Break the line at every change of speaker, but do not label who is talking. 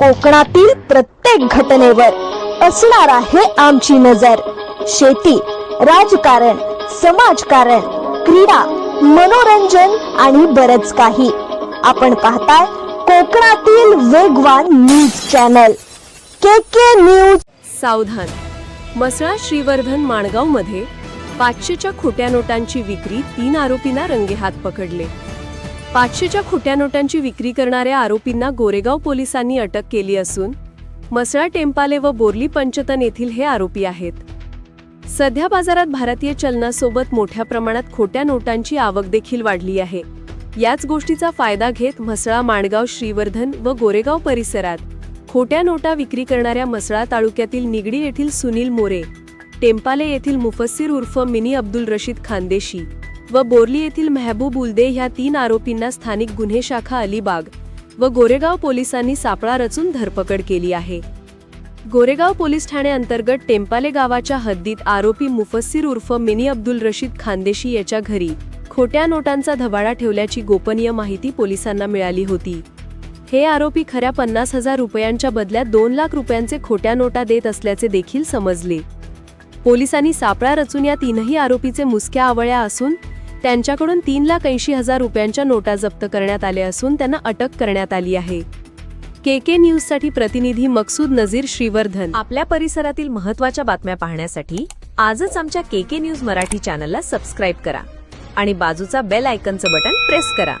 कोकणातील प्रत्येक घटनेवर असणार आहे आमची नजर. शेती राजकारण समाजकारण क्रीडा मनोरंजन आणि बरच काही. आपण पाहताय कोकणातील वेगवान news channel. K K news.
सावधान. मसळा श्रीवर्धन माणगावमध्ये पाचशेच्या खोट्या नोटांची विक्री तीन आरोपींना रंगेहात पकडले. पाचशेच्या खोट्या नोटांची विक्री करणाऱ्या आरोपींना गोरेगाव पोलिसांनी अटक केली असून मसळा टेम्पाले व बोर्ली पंचतन येथील हे आरोपी आहेत. सध्या बाजारात भारतीय चलनासोबत मोठ्या प्रमाणात खोट्या नोटांची आवक देखील वाढली आहे. याच गोष्टीचा फायदा घेत म्हसळा माणगाव श्रीवर्धन व गोरेगाव परिसरात खोट्या नोटा विक्री करणाऱ्या म्हसळा तालुक्यातील निगडी येथील सुनील मोरे टेम्पाले येथील मुफस्सीर उर्फ मिनी अब्दुल रशीद खानदेशी व बोर्ली येथील मेहबूब उलदे ह्या तीन आरोपींना स्थानिक गुन्हे शाखा अलिबाग व गोरेगाव पोलिसांनी सापळा रचून धरपकड केली आहे. गोरेगाव पोलीस ठाणे अंतर्गत टेंपाले गावाच्या हद्दीत आरोपी मुफस्सीर उर्फ मिनी अब्दुल रशीद खानदेशी याच्या घरी खोट्या नोटांचा धबाडा ठेवल्याची गोपनीय माहिती पोलिसांना मिळाली होती. हे आरोपी खऱ्या पन्नास हजार रुपयांच्या बदल्यात दोन लाख रुपयांचे खोट्या नोटा देत असल्याचे देखील समजले. पोलिसांनी सापळा रचून या तीनही आरोपीचे मुसक्या आवळ्या असून त्यांच्याकडून तीन लाख ऐंशी हजार रुपयांच्या नोटा जप्त करण्यात आल्या असून त्यांना अटक करण्यात आली आहे. के के न्यूजसाठी प्रतिनिधी मकसूद नझीर श्रीवर्धन.
आपल्या परिसरातील महत्त्वाच्या बातम्या पाहण्यासाठी आजच आमच्या के के न्यूज मराठी चॅनलला सबस्क्राईब करा आणि बाजूचा बेल आयकनचं बटन प्रेस करा.